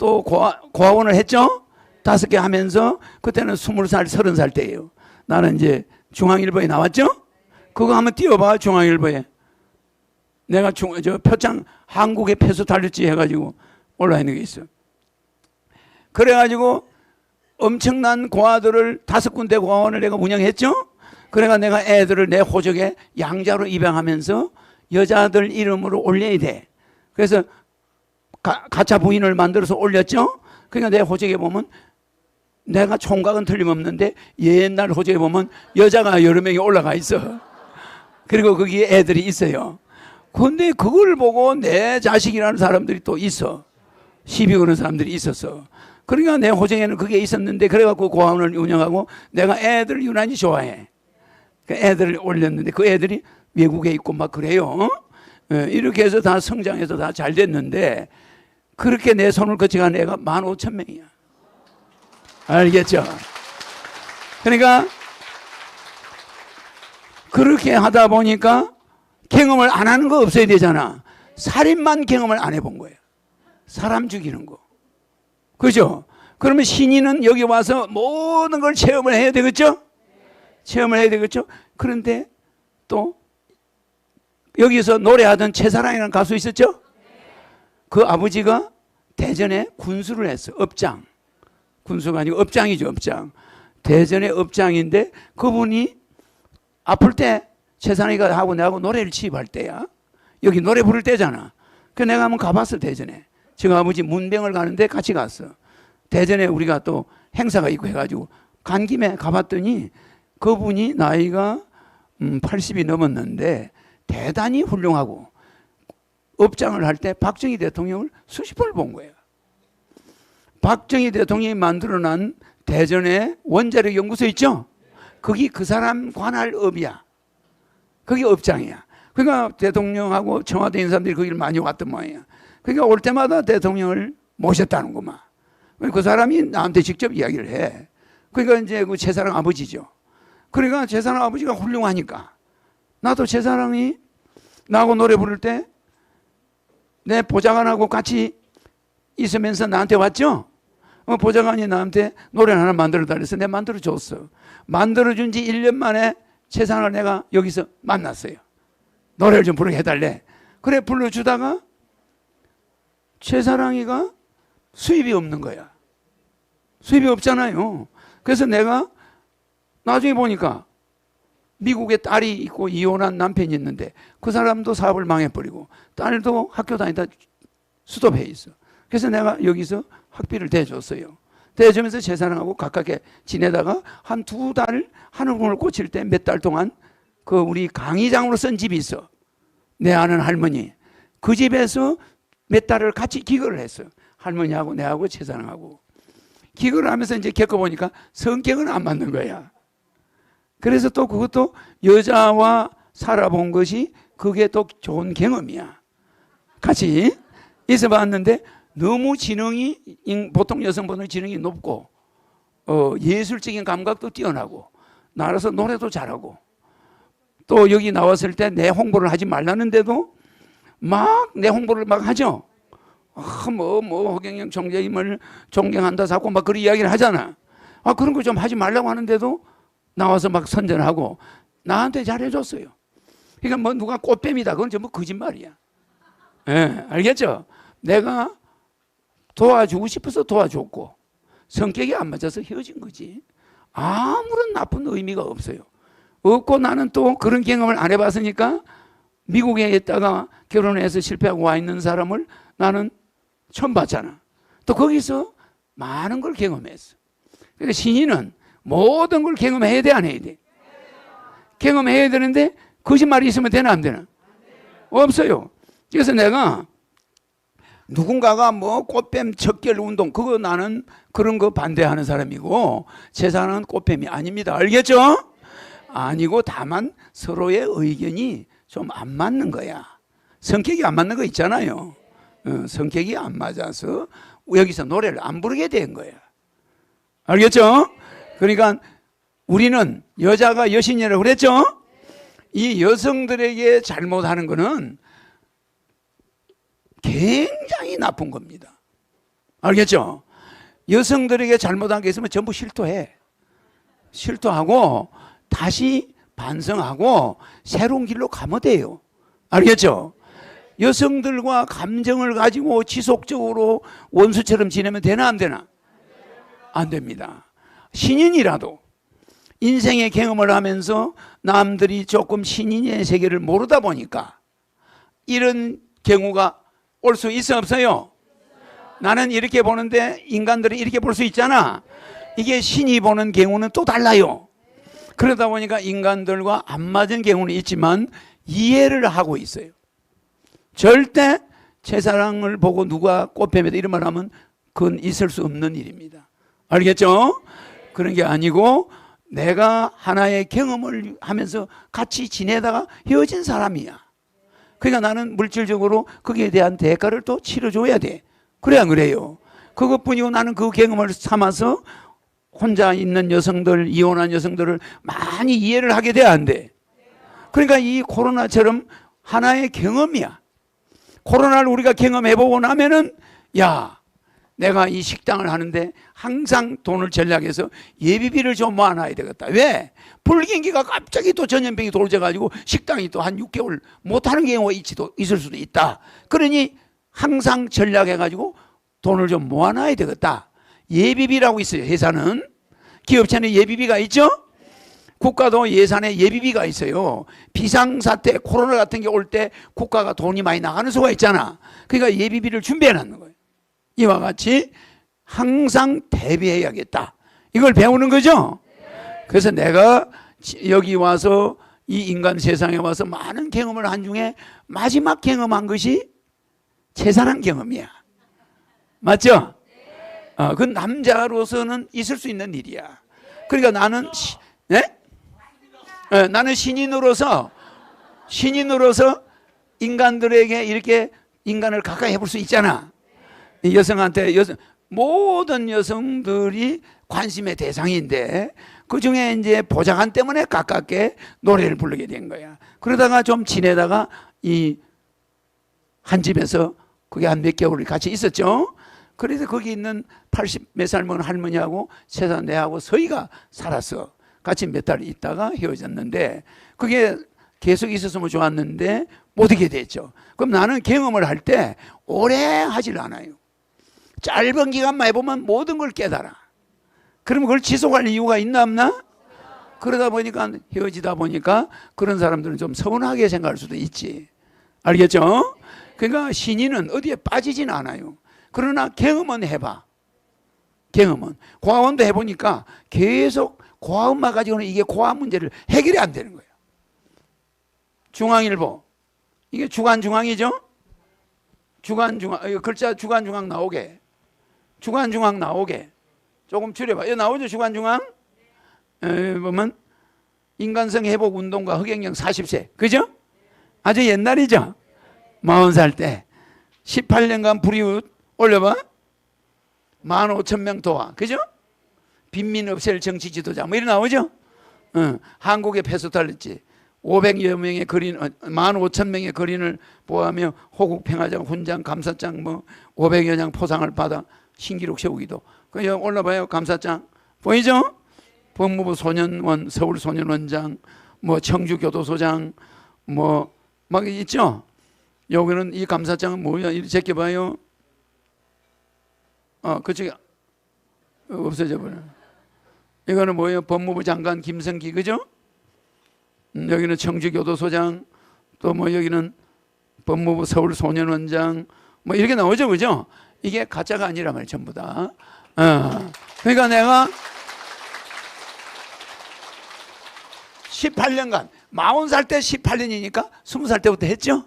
또 고아, 고아원을 했죠? 다섯 개 하면서 그때는 스물 살, 서른 살 때예요. 나는 이제 중앙일보에 나왔죠? 그거 한번 띄워봐, 중앙일보에. 내가 중, 저 표창 한국의 폐수 달렸지 해가지고 올라 있는 게 있어. 그래가지고 엄청난 고아들을 다섯 군데 고아원을 내가 운영했죠? 그래가 내가 애들을 내 호적에 양자로 입양하면서 여자들 이름으로 올려야 돼. 그래서 가, 가짜 부인을 만들어서 올렸죠? 그러니까 내 호적에 보면 내가 총각은 틀림없는데 옛날 호적에 보면 여자가 여러 명이 올라가 있어. 그리고 거기에 애들이 있어요. 근데 그걸 보고 내 자식이라는 사람들이 또 있어. 시비 거는 사람들이 있었어. 그러니까 내 호정에는 그게 있었는데 그래갖고 고아원을 운영하고 내가 애들을 유난히 좋아해. 그 애들을 올렸는데 그 애들이 외국에 있고 막 그래요. 어? 예, 이렇게 해서 다 성장해서 다 잘 됐는데 그렇게 내 손을 거쳐간 애가 만 오천 명이야. 알겠죠? 그러니까 그렇게 하다 보니까 경험을 안 하는 거 없어야 되잖아. 살인만 경험을 안 해본 거예요. 사람 죽이는 거. 그죠? 그러면 신인은 여기 와서 모든 걸 체험을 해야 되겠죠? 체험을 해야 되겠죠? 그런데 또 여기서 노래하던 최사랑이라는 가수 있었죠? 그 아버지가 대전에 군수를 했어. 업장. 군수가 아니고 업장이죠, 업장. 대전의 업장인데 그분이 아플 때 최사랑이가 하고 내하고 노래를 취입할 때야. 여기 노래 부를 때잖아. 그 내가 한번 가봤어, 대전에. 지금 아버지 문병을 가는데 같이 갔어. 대전에 우리가 또 행사가 있고 해가지고 간 김에 가봤더니 그분이 나이가 음, 80이 넘었는데 대단히 훌륭하고 업장을 할 때 박정희 대통령을 수십 번을 본 거예요. 박정희 대통령이 만들어난 대전에 원자력 연구소 있죠? 거기 그 사람 관할 업이야. 거기 업장이야. 그러니까 대통령하고 청와대 인사들이 거기를 많이 왔던 모양이야. 그러니까 올 때마다 대통령을 모셨다는 거만. 그 사람이 나한테 직접 이야기를 해. 그러니까 이제 그 제사랑 아버지죠. 그러니까 제사랑 아버지가 훌륭하니까 나도 제사랑이 나하고 노래 부를 때 내 보좌관하고 같이 있으면서 나한테 왔죠? 어, 보좌관이 나한테 노래 하나 만들어 달래서 내가 만들어 줬어. 만들어 준 지 1년 만에 세상을 내가 여기서 만났어요. 노래를 좀 부르게 해달래. 그래 불러주다가 최사랑이가 수입이 없는 거야. 수입이 없잖아요. 그래서 내가 나중에 보니까 미국에 딸이 있고 이혼한 남편이 있는데 그 사람도 사업을 망해버리고 딸도 학교 다니다 수도배에 있어. 그래서 내가 여기서 학비를 대줬어요. 대주면서 재산하고 가깝게 지내다가 한 두 달 하늘궁을 꽂힐 때 몇 달 동안 그 우리 강의장으로 쓴 집이 있어. 내 아는 할머니. 그 집에서 몇 달을 같이 기거를 했어요. 할머니하고 내하고 재산하고. 기거를 하면서 이제 겪어보니까 성격은 안 맞는 거야. 그래서 또 그것도 여자와 살아본 것이 그게 또 좋은 경험이야. 같이 있어 봤는데 너무 지능이 보통 여성분의 지능이 높고 어, 예술적인 감각도 뛰어나고 나라서 노래도 잘하고 또 여기 나왔을 때 내 홍보를 하지 말라는데도 막 내 홍보를 막 하죠. 아, 뭐, 뭐, 허경영 총재님을 존경한다, 자꾸 막 그런 이야기를 하잖아. 아, 그런 거 좀 하지 말라고 하는데도 나와서 막 선전하고 나한테 잘해줬어요. 그러니까 뭐 누가 꽃뱀이다. 그건 전부 거짓말이야. 예, 네, 알겠죠? 내가 도와주고 싶어서 도와줬고 성격이 안 맞아서 헤어진 거지. 아무런 나쁜 의미가 없어요. 없고 나는 또 그런 경험을 안 해봤으니까 미국에 있다가 결혼해서 실패하고 와 있는 사람을 나는 처음 봤잖아. 또 거기서 많은 걸 경험했어. 그러니까 신인은 모든 걸 경험해야 돼, 안 해야 돼? 경험해야 되는데 거짓말이 있으면 되나, 안 되나? 없어요. 그래서 내가 누군가가 뭐 꽃뱀 척결 운동 그거 나는 그런 거 반대하는 사람이고 제사는 꽃뱀이 아닙니다. 알겠죠? 아니고 다만 서로의 의견이 좀 안 맞는 거야. 성격이 안 맞는 거 있잖아요. 어, 성격이 안 맞아서 여기서 노래를 안 부르게 된 거야. 알겠죠? 그러니까 우리는 여자가 여신이라고 그랬죠? 이 여성들에게 잘못하는 거는 굉장히 나쁜 겁니다. 알겠죠? 여성들에게 잘못한 게 있으면 전부 실토해. 실토하고 다시 반성하고 새로운 길로 가면 돼요. 알겠죠? 여성들과 감정을 가지고 지속적으로 원수처럼 지내면 되나 안 되나? 안 됩니다. 신인이라도 인생의 경험을 하면서 남들이 조금 신인의 세계를 모르다 보니까 이런 경우가 올 수 있어 없어요? 나는 이렇게 보는데 인간들은 이렇게 볼 수 있잖아. 이게 신이 보는 경우는 또 달라요. 그러다 보니까 인간들과 안 맞은 경우는 있지만 이해를 하고 있어요. 절대 제 사랑을 보고 누가 꽃뱀이다 이런 말 하면 그건 있을 수 없는 일입니다. 알겠죠? 그런 게 아니고 내가 하나의 경험을 하면서 같이 지내다가 헤어진 사람이야. 그러니까 나는 물질적으로 거기에 대한 대가를 또 치러줘야 돼. 그래 안 그래요? 그것뿐이고 나는 그 경험을 삼아서 혼자 있는 여성들, 이혼한 여성들을 많이 이해를 하게 돼, 안 돼? 그러니까 이 코로나처럼 하나의 경험이야. 코로나를 우리가 경험해보고 나면은, 야, 내가 이 식당을 하는데 항상 돈을 전략해서 예비비를 좀 모아놔야 되겠다. 왜? 불경기가 갑자기 또 전염병이 돌져가지고 식당이 또 한 6개월 못하는 경우가 있지도, 있을 수도 있다. 그러니 항상 전략해가지고 돈을 좀 모아놔야 되겠다. 예비비라고 있어요. 회사는. 기업체는 예비비가 있죠? 국가도 예산에 예비비가 있어요. 비상사태, 코로나 같은 게 올 때 국가가 돈이 많이 나가는 수가 있잖아. 그러니까 예비비를 준비해 놨는 거예요. 이와 같이 항상 대비해야겠다. 이걸 배우는 거죠? 그래서 내가 여기 와서 이 인간 세상에 와서 많은 경험을 한 중에 마지막 경험한 것이 재산한 경험이야. 맞죠? 어, 그 남자로서는 있을 수 있는 일이야. 그러니까 나는 시, 네? 예, 나는 신인으로서 신인으로서 인간들에게 이렇게 인간을 가까이 해볼 수 있잖아. 이 여성한테 여성 모든 여성들이 관심의 대상인데 그 중에 이제 보좌관 때문에 가깝게 노래를 부르게 된 거야. 그러다가 좀 지내다가 이 한 집에서 그게 한 몇 개월 같이 있었죠. 그래서 거기 있는 80몇 살 먹은 할머니하고 세상 내하고 서희가 살았어. 같이 몇 달 있다가 헤어졌는데 그게 계속 있었으면 좋았는데 못 있게 됐죠. 그럼 나는 경험을 할 때 오래 하질 않아요. 짧은 기간만 해보면 모든 걸 깨달아. 그러면 그걸 지속할 이유가 있나 없나? 그러다 보니까 헤어지다 보니까 그런 사람들은 좀 서운하게 생각할 수도 있지. 알겠죠? 그러니까 신인은 어디에 빠지진 않아요. 그러나 경험은 해봐. 경험은. 고아원도 해보니까 계속 고아원만 가지고는 이게 고아 문제를 해결이 안 되는 거예요. 중앙일보. 이게 주간중앙이죠? 주간중앙, 어, 글자 주간중앙 나오게. 주간중앙 나오게. 조금 줄여봐. 여기 나오죠, 주간중앙? 에, 보면, 인간성 회복 운동가 허경영 40세. 그죠? 아주 옛날이죠? 40살 때. 18년간 불이웃 올려봐. 15,000명 도와. 그죠? 빈민 없앨 정치 지도자. 뭐 이런 나오죠? 어, 한국의 패소탈렸지. 500여 명의 거린, 15,000명의 거린을 보하며 호국 평화장, 훈장, 감사장 뭐 500여 장 포상을 받아 신기록 세우기도. 그 여기 올라봐요. 감사장. 보이죠? 법무부 소년원, 서울 소년원장, 뭐 청주교도소장, 뭐 막 있죠? 여기는 이 감사장은 뭐야? 이렇게 제껴봐요. 어, 그쪽에 없어져 버려. 이거는 뭐예요? 법무부 장관 김성기 그죠? 음, 여기는 청주교도소장 또 뭐 여기는 법무부 서울소년원장 뭐 이렇게 나오죠 그죠? 이게 가짜가 아니라 말 전부 다. 어. 그러니까 내가 18년간 40살 때 18년이니까 20살 때부터 했죠?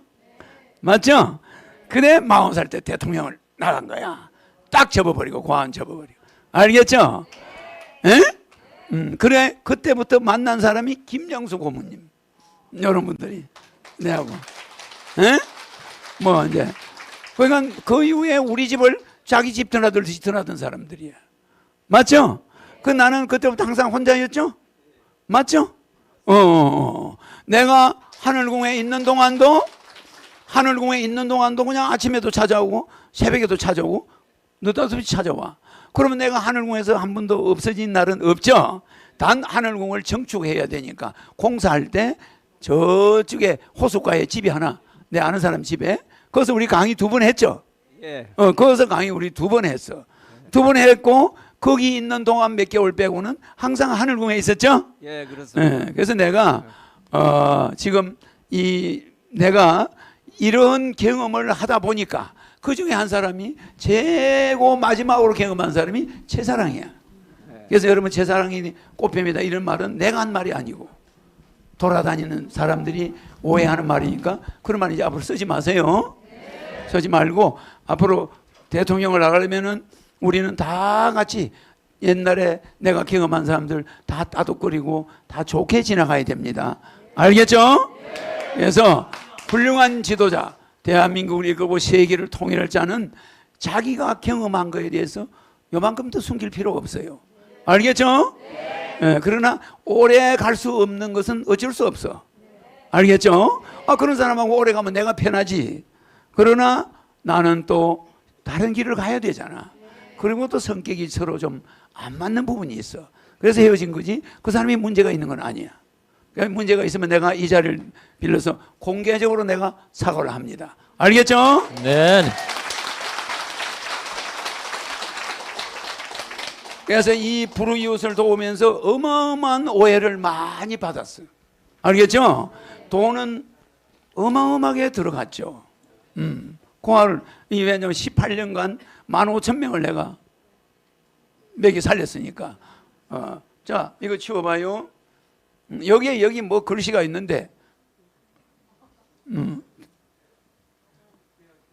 맞죠? 그래 40살 때 대통령을 나간 거야. 딱 접어버리고 고안 접어버리고 알겠죠? 에? 음, 그래 그때부터 만난 사람이 김영수 고모님 여러분들이 내하고 에? 뭐 이제 그러니까 그 이후에 우리 집을 자기 집 드나들듯이 드나든 사람들이야 맞죠? 그 나는 그때부터 항상 혼자였죠? 맞죠? 어, 어, 어. 내가 하늘궁에 있는 동안도 하늘궁에 있는 동안도 그냥 아침에도 찾아오고 새벽에도 찾아오고 느닷없이 찾아와. 그러면 내가 하늘궁에서 한 번도 없어진 날은 없죠. 단 하늘궁을 정축해야 되니까 공사할 때 저쪽에 호숫가에 집이 하나 내 아는 사람 집에 거기서 우리 강의 두 번 했죠. 예. 어, 거기서 강의 우리 두 번 했어. 두 번 했고 거기 있는 동안 몇 개월 빼고는 항상 하늘궁에 있었죠. 예, 그렇습니다. 예, 그래서 내가 어, 지금 이 내가 이런 경험을 하다 보니까 그 중에 한 사람이 최고 마지막으로 경험한 사람이 최사랑이야. 그래서 여러분 최사랑이 꽃뱀이다 이런 말은 내가 한 말이 아니고 돌아다니는 사람들이 오해하는 말이니까 그런 말 이제 앞으로 쓰지 마세요. 쓰지 말고 앞으로 대통령을 나가려면은 우리는 다 같이 옛날에 내가 경험한 사람들 다 따독거리고 다 좋게 지나가야 됩니다. 알겠죠? 그래서 훌륭한 지도자, 대한민국을 이끌고 세계를 통일할 자는 자기가 경험한 거에 대해서 요만큼도 숨길 필요가 없어요. 알겠죠? 예, 그러나 오래 갈 수 없는 것은 어쩔 수 없어. 알겠죠? 아, 그런 사람하고 오래 가면 내가 편하지. 그러나 나는 또 다른 길을 가야 되잖아. 그리고 또 성격이 서로 좀 안 맞는 부분이 있어. 그래서 헤어진 거지. 그 사람이 문제가 있는 건 아니야. 그러니까 문제가 있으면 내가 이 자리를 빌려서 공개적으로 내가 사과를 합니다. 알겠죠? 네. 그래서 이 불우이웃을 도우면서 어마어마한 오해를 많이 받았어요. 알겠죠? 돈은 어마어마하게 들어갔죠. 음. 공화를, 이 왜냐면 18년간 15,000명을 내가 먹이 살렸으니까. 어. 자, 이거 치워봐요. 음, 여기에 여기 뭐 글씨가 있는데, 음.